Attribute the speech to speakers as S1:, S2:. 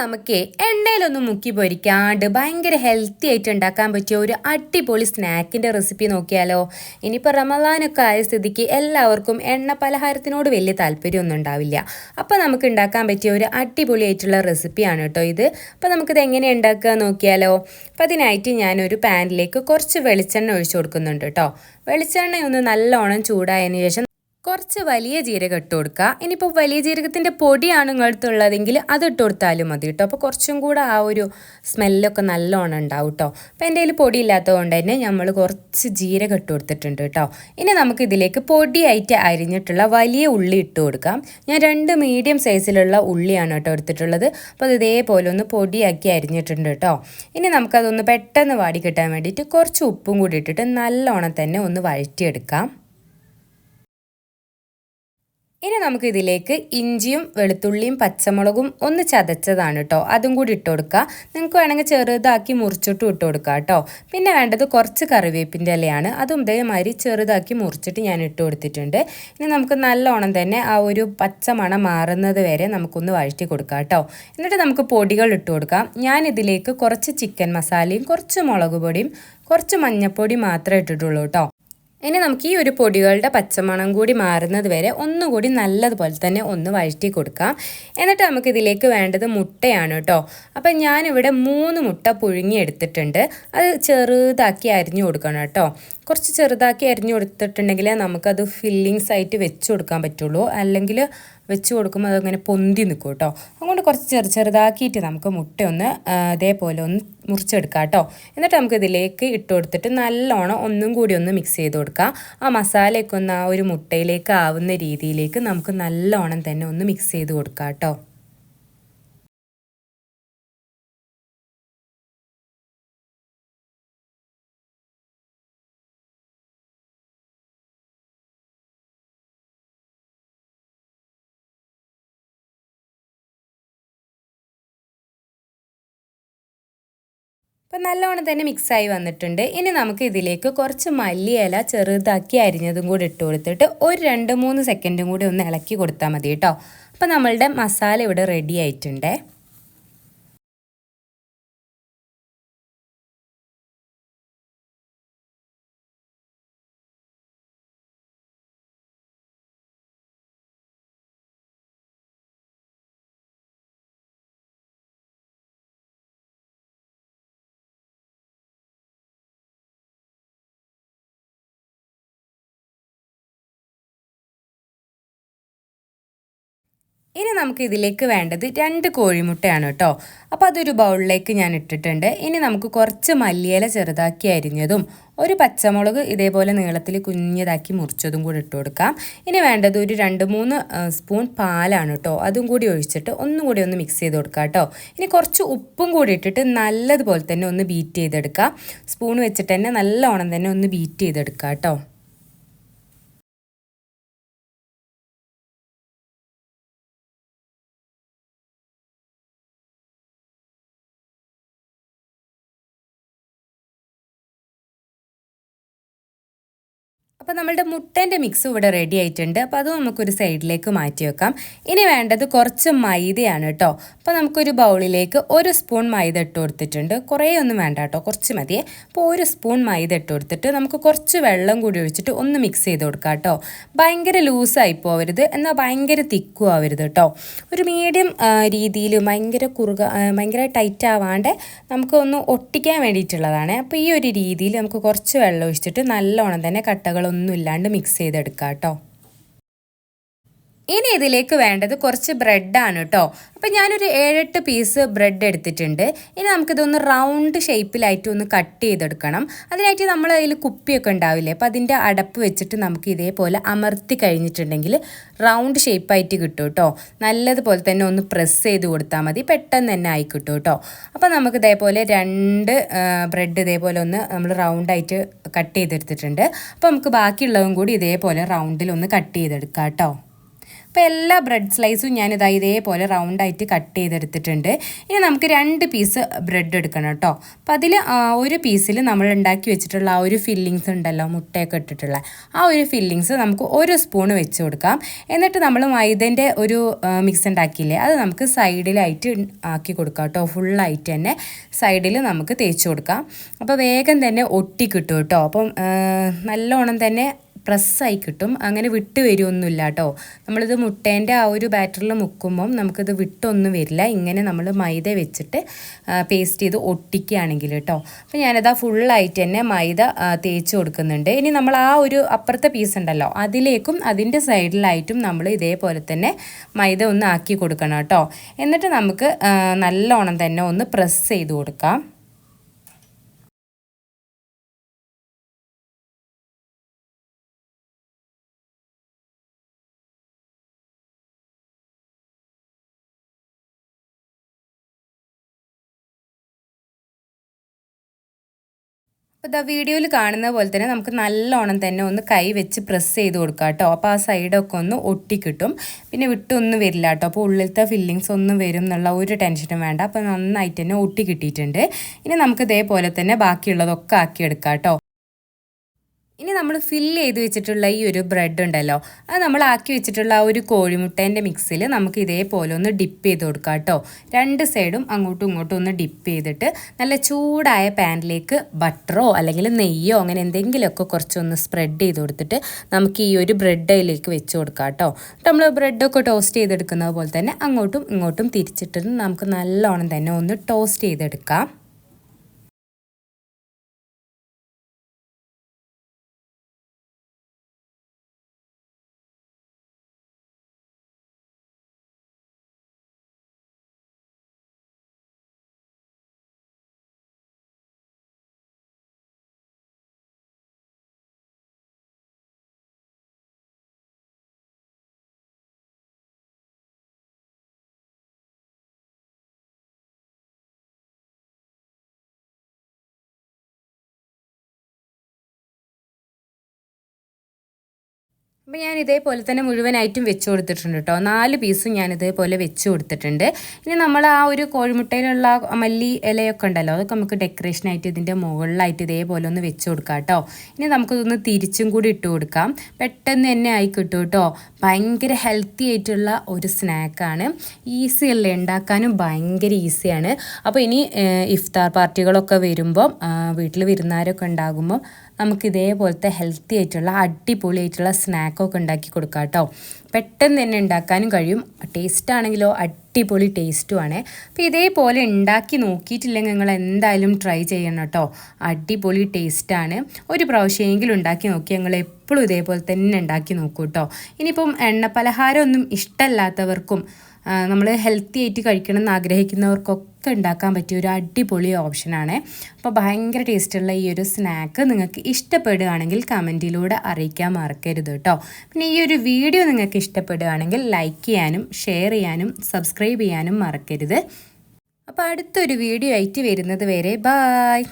S1: നമുക്ക് എണ്ണയിലൊന്നും മുക്കി പൊരിക്കാണ്ട് ഭയങ്കര ഹെൽത്തി ആയിട്ട് ഉണ്ടാക്കാൻ പറ്റിയ ഒരു അടിപൊളി സ്നാക്കിന്റെ റെസിപ്പി നോക്കിയാലോ. ഇനിയിപ്പോൾ റമദാനൊക്കെ ആയ സ്ഥിതിക്ക് എല്ലാവർക്കും എണ്ണ പലഹാരത്തിനോട് വലിയ താല്പര്യമൊന്നും ഉണ്ടാവില്ല. അപ്പോൾ നമുക്ക് ഉണ്ടാക്കാൻ പറ്റിയ ഒരു അടിപൊളി ആയിട്ടുള്ള റെസിപ്പിയാണ് കേട്ടോ ഇത്. അപ്പോൾ നമുക്കിത് എങ്ങനെ ഉണ്ടാക്കുക നോക്കിയാലോ. അപ്പം അതിനായിട്ട് ഞാനൊരു പാനിലേക്ക് കുറച്ച് വെളിച്ചെണ്ണ ഒഴിച്ചു കൊടുക്കുന്നുണ്ട് കേട്ടോ. വെളിച്ചെണ്ണ ഒന്ന് നല്ലോണം ചൂടായതിനു ശേഷം കുറച്ച് വലിയ ജീരകം ഇട്ട് കൊടുക്കുക. ഇനിയിപ്പോൾ വലിയ ജീരകത്തിന്റെ പൊടിയാണ് നിങ്ങളടുത്തുള്ളതെങ്കിൽ അത് ഇട്ട് കൊടുത്താലും മതി കേട്ടോ. അപ്പോൾ കുറച്ചും കൂടെ ആ ഒരു സ്മെല്ലൊക്കെ നല്ലോണം ഉണ്ടാവും കേട്ടോ. അപ്പോൾ എന്റെ കയ്യിൽ പൊടി ഇല്ലാത്തതുകൊണ്ട് തന്നെ നമ്മൾ കുറച്ച് ജീരകം ഇട്ട് കൊടുത്തിട്ടുണ്ട് കേട്ടോ. ഇനി നമുക്ക് ഇതിലേക്ക് പൊടിയായിട്ട് അരിഞ്ഞിട്ടുള്ള വലിയ ഉള്ളി ഇട്ട് കൊടുക്കാം. ഞാൻ രണ്ട് മീഡിയം സൈസിലുള്ള ഉള്ളിയാണ് കേട്ടോ എടുത്തിട്ടുള്ളത്. അപ്പോൾ അത് ഇതേപോലെ ഒന്ന് പൊടിയാക്കി അരിഞ്ഞിട്ടുണ്ട് കേട്ടോ. ഇനി നമുക്കതൊന്ന് പെട്ടെന്ന് വാടി കിട്ടാൻ വേണ്ടിയിട്ട് കുറച്ച് ഉപ്പും കൂടി ഇട്ടിട്ട് നല്ലോണം തന്നെ ഒന്ന് വഴറ്റിയെടുക്കാം. ഇനി നമുക്ക് ഇതിലേക്ക് ഇഞ്ചിയും വെളുത്തുള്ളിയും പച്ചമുളകും ഒന്ന് ചതച്ചതാണ് കേട്ടോ അതും കൂടി ഇട്ട് കൊടുക്കുക. നിങ്ങൾക്ക് വേണമെങ്കിൽ ചെറുതാക്കി മുറിച്ചിട്ടും ഇട്ട് കൊടുക്കുക കേട്ടോ പിന്നെ വേണ്ടത് കുറച്ച് കറിവേപ്പിന്റെ ഇലയാണ്. അതും ഇതേമാതിരി ചെറുതാക്കി മുറിച്ചിട്ട് ഞാൻ ഇട്ട് കൊടുത്തിട്ടുണ്ട്. ഇനി നമുക്ക് നല്ലോണം തന്നെ ആ ഒരു പച്ച മണം മാറുന്നത് വരെ നമുക്കൊന്ന് വഴറ്റി കൊടുക്കാം കേട്ടോ എന്നിട്ട് നമുക്ക് പൊടികൾ ഇട്ട് കൊടുക്കാം. ഞാൻ ഇതിലേക്ക് കുറച്ച് ചിക്കൻ മസാലയും കുറച്ച് മുളക് പൊടിയും കുറച്ച് മഞ്ഞൾപ്പൊടി മാത്രമേ ഇട്ടിട്ടുള്ളൂ കേട്ടോ ഇനി നമുക്ക് ഈ ഒരു പൊടികളുടെ പച്ചമണം കൂടി മാറുന്നത് വരെ ഒന്നുകൂടി നല്ലതുപോലെ തന്നെ ഒന്ന് വഴറ്റി കൊടുക്കാം. എന്നിട്ട് നമുക്ക് ഇതിലേക്ക് വേണ്ടത് മുട്ടയാണ് കേട്ടോ. അപ്പം ഞാനിവിടെ മൂന്ന് മുട്ട പുഴുങ്ങി എടുത്തിട്ടുണ്ട് അത് ചെറുതാക്കി അരിഞ്ഞു കൊടുക്കണം കേട്ടോ. കുറച്ച് ചെറുതാക്കി അരിഞ്ഞു കൊടുത്തിട്ടുണ്ടെങ്കിൽ നമുക്കത് ഫില്ലിങ്സ് ആയിട്ട് വെച്ച് കൊടുക്കാൻ പറ്റുള്ളൂ. അല്ലെങ്കിൽ വെച്ച് കൊടുക്കുമ്പോൾ അതങ്ങനെ പൊന്തി നിൽക്കും കേട്ടോ അതുകൊണ്ട് കുറച്ച് ചെറു ചെറുതാക്കിയിട്ട് നമുക്ക് മുട്ടയൊന്ന് ഇതേപോലെ ഒന്ന് മുറിച്ചെടുക്കാം കേട്ടോ എന്നിട്ട് നമുക്ക് ഇതിലേക്ക് ഇട്ട് കൊടുത്തിട്ട് നല്ലോണം ഒന്നും കൂടി ഒന്ന് മിക്സ് ചെയ്ത് കൊടുക്കാം. ആ മസാലയൊക്കെ ഒന്ന് ആ ഒരു മുട്ടയിലേക്ക് ആവുന്ന രീതിയിലേക്ക് നമുക്ക് നല്ലോണം തന്നെ ഒന്ന് മിക്സ് ചെയ്ത് കൊടുക്കാം കേട്ടോ അപ്പം നല്ലോണം തന്നെ മിക്സായി വന്നിട്ടുണ്ട്. ഇനി നമുക്ക് ഇതിലേക്ക് കുറച്ച് മല്ലിയില ചെറുതാക്കി അരിഞ്ഞതും കൂടി ഇട്ട് കൊടുത്തിട്ട് ഒരു രണ്ട് മൂന്ന് സെക്കൻഡും കൂടി ഒന്ന് ഇളക്കി കൊടുത്താൽ മതി കേട്ടോ. അപ്പം നമ്മളുടെ മസാല ഇവിടെ റെഡി ആയിട്ടുണ്ടേ. ഇനി നമുക്ക് ഇതിലേക്ക് വേണ്ടത് രണ്ട് കോഴിമുട്ടയാണ് കേട്ടോ. അപ്പോൾ അതൊരു ബൗളിലേക്ക് ഞാൻ ഇട്ടിട്ടുണ്ട്. ഇനി നമുക്ക് കുറച്ച് മല്ലിയില ചെറുതാക്കി അരിഞ്ഞതും ഒരു പച്ചമുളക് ഇതേപോലെ നീളത്തിൽ കുഞ്ഞതാക്കി മുറിച്ചതും കൂടി ഇട്ട് കൊടുക്കാം. ഇനി വേണ്ടത് ഒരു രണ്ട് മൂന്ന് സ്പൂൺ പാലാണ് കേട്ടോ. അതും കൂടി ഒഴിച്ചിട്ട് ഒന്നും കൂടി ഒന്ന് മിക്സ് ചെയ്ത് കൊടുക്കാം കേട്ടോ. ഇനി കുറച്ച് ഉപ്പും കൂടി ഇട്ടിട്ട് നല്ലതുപോലെ തന്നെ ഒന്ന് ബീറ്റ് ചെയ്തെടുക്കാം. സ്പൂൺ വെച്ചിട്ട് തന്നെ നല്ലോണം തന്നെ ഒന്ന് ബീറ്റ് ചെയ്തെടുക്കാം കേട്ടോ. അപ്പോൾ നമ്മളുടെ മുട്ടേന്റെ മിക്സ് ഇവിടെ റെഡി ആയിട്ടുണ്ട്. അപ്പോൾ അത് നമുക്കൊരു സൈഡിലേക്ക് മാറ്റി വെക്കാം. ഇനി വേണ്ടത് കുറച്ച് മൈദയാണ് കേട്ടോ. അപ്പോൾ നമുക്കൊരു ബൗളിലേക്ക് ഒരു സ്പൂൺ മൈദ ഇട്ട് കൊടുത്തിട്ടുണ്ട്. കുറേ ഒന്നും വേണ്ട കേട്ടോ. കുറച്ച് മതിയേ അപ്പോൾ ഒരു സ്പൂൺ മൈദ ഇട്ട് കൊടുത്തിട്ട് നമുക്ക് കുറച്ച് വെള്ളം കൂടി ഒഴിച്ചിട്ട് ഒന്ന് മിക്സ് ചെയ്ത് കൊടുക്കാം കേട്ടോ. ഭയങ്കര ലൂസായി പോവരുത്. എന്നാൽ ഭയങ്കര തിക്കും ആവരുത് കേട്ടോ. ഒരു മീഡിയം രീതിയിൽ ഭയങ്കര കുറുക ഭയങ്കര ടൈറ്റ് ആവാണ്ട് നമുക്ക് ഒന്ന് ഒട്ടിക്കാൻ വേണ്ടിയിട്ടുള്ളതാണ്. അപ്പോൾ ഈ ഒരു രീതിയിൽ നമുക്ക് കുറച്ച് വെള്ളം ഒഴിച്ചിട്ട് നല്ലോണം തന്നെ കട്ടകളൊന്നും ഒന്നും ഇല്ലാണ്ട് മിക്സ് ചെയ്തെടുക്കാം കേട്ടോ ഇനി ഇതിലേക്ക് വേണ്ടത് കുറച്ച് ബ്രെഡാണ് കേട്ടോ അപ്പം ഞാനൊരു ഏഴെട്ട് പീസ് ബ്രെഡ് എടുത്തിട്ടുണ്ട്. ഇനി നമുക്കിതൊന്ന് റൗണ്ട് ഷേപ്പിലായിട്ട് ഒന്ന് കട്ട് ചെയ്തെടുക്കണം. അതിനായിട്ട് നമ്മൾ അതിൽ കുപ്പിയൊക്കെ ഉണ്ടാവില്ലേ? അപ്പം അതിന്റെ അടപ്പ് വെച്ചിട്ട് നമുക്ക് ഇതേപോലെ അമർത്തി കഴിഞ്ഞിട്ടുണ്ടെങ്കിൽ റൗണ്ട് ഷേപ്പായിട്ട് കിട്ടും കേട്ടോ നല്ലതുപോലെ തന്നെ ഒന്ന് പ്രസ് ചെയ്ത് കൊടുത്താൽ മതി. പെട്ടെന്ന് തന്നെ ആയി കിട്ടും കേട്ടോ അപ്പം നമുക്ക് ഇതേപോലെ രണ്ട് ബ്രെഡ് ഇതേപോലെ ഒന്ന് നമ്മൾ റൗണ്ടായിട്ട് കട്ട് ചെയ്തെടുത്തിട്ടുണ്ട്. അപ്പോൾ നമുക്ക് ബാക്കിയുള്ളതും കൂടി ഇതേപോലെ റൗണ്ടിൽ ഒന്ന് കട്ട് ചെയ്തെടുക്കാം കേട്ടോ അപ്പോൾ എല്ലാ ബ്രെഡ് സ്ലൈസും ഞാനിതാ ഇതേപോലെ റൗണ്ടായിട്ട് കട്ട് ചെയ്തെടുത്തിട്ടുണ്ട്. ഇനി നമുക്ക് രണ്ട് പീസ് ബ്രെഡ് എടുക്കണം കേട്ടോ. അപ്പോൾ അതിൽ ഒരു പീസിൽ നമ്മൾ ഉണ്ടാക്കി വെച്ചിട്ടുള്ള ആ ഒരു ഫില്ലിങ്സ് ഉണ്ടല്ലോ മുട്ടയൊക്കെ ഇട്ടിട്ടുള്ള. ആ ഒരു ഫില്ലിങ്സ് നമുക്ക് ഒരു സ്പൂൺ വെച്ച് കൊടുക്കാം. എന്നിട്ട് നമ്മൾ മൈദന്റെ ഒരു മിക്സ് ഉണ്ടാക്കിയില്ലേ അത് നമുക്ക് സൈഡിലായിട്ട് ആക്കി കൊടുക്കാം കേട്ടോ. ഫുള്ളായിട്ട് തന്നെ സൈഡിൽ നമുക്ക് തേച്ച് കൊടുക്കാം. അപ്പോൾ വേഗം തന്നെ ഒട്ടി കിട്ടും കേട്ടോ. അപ്പം നല്ലോണം തന്നെ പ്രസ്സായി കിട്ടും. അങ്ങനെ വിട്ട് വരുമൊന്നുമില്ല കേട്ടോ നമ്മളിത് മുട്ടേന്റെ ആ ഒരു ബാറ്ററിൽ മുക്കുമ്പം നമുക്കിത് വിട്ടൊന്നും വരില്ല. ഇങ്ങനെ നമ്മൾ മൈദ വെച്ചിട്ട് പേസ്റ്റ് ചെയ്ത് ഒട്ടിക്കുകയാണെങ്കിൽ കേട്ടോ അപ്പോൾ ഞാനത് ആ ഫുള്ളായിട്ട് തന്നെ മൈദ തേച്ച് കൊടുക്കുന്നുണ്ട്. ഇനി നമ്മൾ ആ ഒരു അപ്പുറത്തെ പീസ് ഉണ്ടല്ലോ അതിലേക്കും അതിന്റെ സൈഡിലായിട്ടും നമ്മൾ ഇതേപോലെ തന്നെ മൈദ ഒന്ന് ആക്കി കൊടുക്കണം കേട്ടോ എന്നിട്ട് നമുക്ക് നല്ലോണം തന്നെ ഒന്ന് പ്രസ് ചെയ്ത് കൊടുക്കാം. അപ്പോൾ ഇതാ വീഡിയോയിൽ കാണുന്ന പോലെ തന്നെ നമുക്ക് നല്ലോണം തന്നെ ഒന്ന് കൈ വെച്ച് പ്രസ് ചെയ്ത് കൊടുക്കുക കേട്ടോ. അപ്പോൾ ആ സൈഡൊക്കെ ഒന്ന് ഒട്ടിക്കിട്ടും. പിന്നെ വിട്ടൊന്നും വരില്ല കേട്ടോ. അപ്പോൾ ഉള്ളിലത്തെ ഫില്ലിങ്സ് ഒന്നും വരും എന്നുള്ള ഒരു ടെൻഷനും വേണ്ട. അപ്പോൾ നന്നായിട്ട് തന്നെ ഒട്ടി കിട്ടിയിട്ടുണ്ട് ഇനി നമുക്ക് ഇതേപോലെ തന്നെ ബാക്കിയുള്ളതൊക്കെ ആക്കിയെടുക്കാം കേട്ടോ. ഇനി നമ്മൾ ഫില്ല് ചെയ്ത് വെച്ചിട്ടുള്ള ഈ ഒരു ബ്രെഡ് ഉണ്ടല്ലോ അത് നമ്മൾ ആക്കി വെച്ചിട്ടുള്ള ആ ഒരു കോഴിമുട്ടേന്റെ മിക്സിൽ നമുക്ക് ഇതേപോലെ ഒന്ന് ഡിപ്പ് ചെയ്ത് കൊടുക്കാം കേട്ടോ. രണ്ട് സൈഡും അങ്ങോട്ടും ഇങ്ങോട്ടും ഒന്ന് ഡിപ്പ് ചെയ്തിട്ട് നല്ല ചൂടായ പാനിലേക്ക് ബട്ടറോ അല്ലെങ്കിൽ നെയ്യോ അങ്ങനെ എന്തെങ്കിലുമൊക്കെ കുറച്ചൊന്ന് സ്പ്രെഡ് ചെയ്ത് കൊടുത്തിട്ട് നമുക്ക് ഈ ഒരു ബ്രെഡ് അതിലേക്ക് വെച്ച് കൊടുക്കാം കേട്ടോ. നമ്മൾ ബ്രെഡൊക്കെ ടോസ്റ്റ് ചെയ്തെടുക്കുന്നത് പോലെ തന്നെ അങ്ങോട്ടും ഇങ്ങോട്ടും തിരിച്ചിട്ട് നമുക്ക് നല്ലോണം തന്നെ ഒന്ന് ടോസ്റ്റ് ചെയ്തെടുക്കാം. അപ്പോൾ ഞാൻ ഇതേപോലെ തന്നെ മുഴുവനായിട്ടും വെച്ച് കൊടുത്തിട്ടുണ്ട് കേട്ടോ. നാല് പീസും ഞാൻ ഇതേപോലെ വെച്ച് കൊടുത്തിട്ടുണ്ട്. ഇനി നമ്മൾ ആ ഒരു കോഴിമുട്ടയിലുള്ള മല്ലി ഇലയൊക്കെ ഉണ്ടല്ലോ അതൊക്കെ നമുക്ക് ഡെക്കറേഷനായിട്ട് ഇതിന്റെ മുകളിലായിട്ട് ഇതേപോലെ ഒന്ന് വെച്ച് കൊടുക്കാം കേട്ടോ. ഇനി നമുക്കിതൊന്ന് തിരിച്ചും കൂടി ഇട്ട് കൊടുക്കാം. പെട്ടെന്ന് തന്നെ ആയി കിട്ടും കേട്ടോ. ഭയങ്കര ഹെൽത്തി ആയിട്ടുള്ള ഒരു സ്നാക്കാണ് ഈസി അല്ലേ? ഉണ്ടാക്കാനും ഭയങ്കര ഈസിയാണ് അപ്പോൾ ഇനി ഇഫ്താർ പാർട്ടികളൊക്കെ വരുമ്പോൾ വീട്ടിൽ വിരുന്നാരൊക്കെ ഉണ്ടാകുമ്പോൾ നമുക്ക് ഇതേപോലത്തെ ഹെൽത്തി ആയിട്ടുള്ള അടിപൊളിയായിട്ടുള്ള സ്നാക്കൊക്കെ ഉണ്ടാക്കി കൊടുക്കാം കേട്ടോ. പെട്ടെന്ന് തന്നെ ഉണ്ടാക്കാനും കഴിയും. ടേസ്റ്റ് ആണെങ്കിലോ അടിപൊളി ടേസ്റ്റുമാണ് അപ്പോൾ ഇതേപോലെ ഉണ്ടാക്കി നോക്കിയിട്ടില്ലെങ്കിൽ നിങ്ങൾ എന്തായാലും ട്രൈ ചെയ്യണം കേട്ടോ. അടിപൊളി ടേസ്റ്റാണ് ഒരു പ്രാവശ്യമെങ്കിലും ഉണ്ടാക്കി നോക്കി ഞങ്ങൾ എപ്പോഴും ഇതേപോലെ തന്നെ ഉണ്ടാക്കി നോക്കൂ കേട്ടോ. ഇനിയിപ്പം എണ്ണ പലഹാരമൊന്നും ഇഷ്ടമല്ലാത്തവർക്കും നമ്മൾ ഹെൽത്തി ആയിട്ട് കഴിക്കണം എന്ന് ആഗ്രഹിക്കുന്നവർക്കൊക്കെ ഉണ്ടാക്കാൻ പറ്റിയ ഒരു അടിപൊളി ഓപ്ഷനാണ് അപ്പോൾ ഭയങ്കര ടേസ്റ്റുള്ള ഈ ഒരു സ്നാക്ക് നിങ്ങൾക്ക് ഇഷ്ടപ്പെടുകയാണെങ്കിൽ കമന്റിലൂടെ അറിയിക്കാൻ മറക്കരുത് കേട്ടോ പിന്നെ ഈ ഒരു വീഡിയോ നിങ്ങൾക്ക് ഇഷ്ടപ്പെടുകയാണെങ്കിൽ ലൈക്ക് ചെയ്യാനും ഷെയർ ചെയ്യാനും സബ്സ്ക്രൈബ് ചെയ്യാനും മറക്കരുത്. അപ്പോൾ അടുത്തൊരു വീഡിയോ ആയിട്ട് വരുന്നത് വരെ ബായ്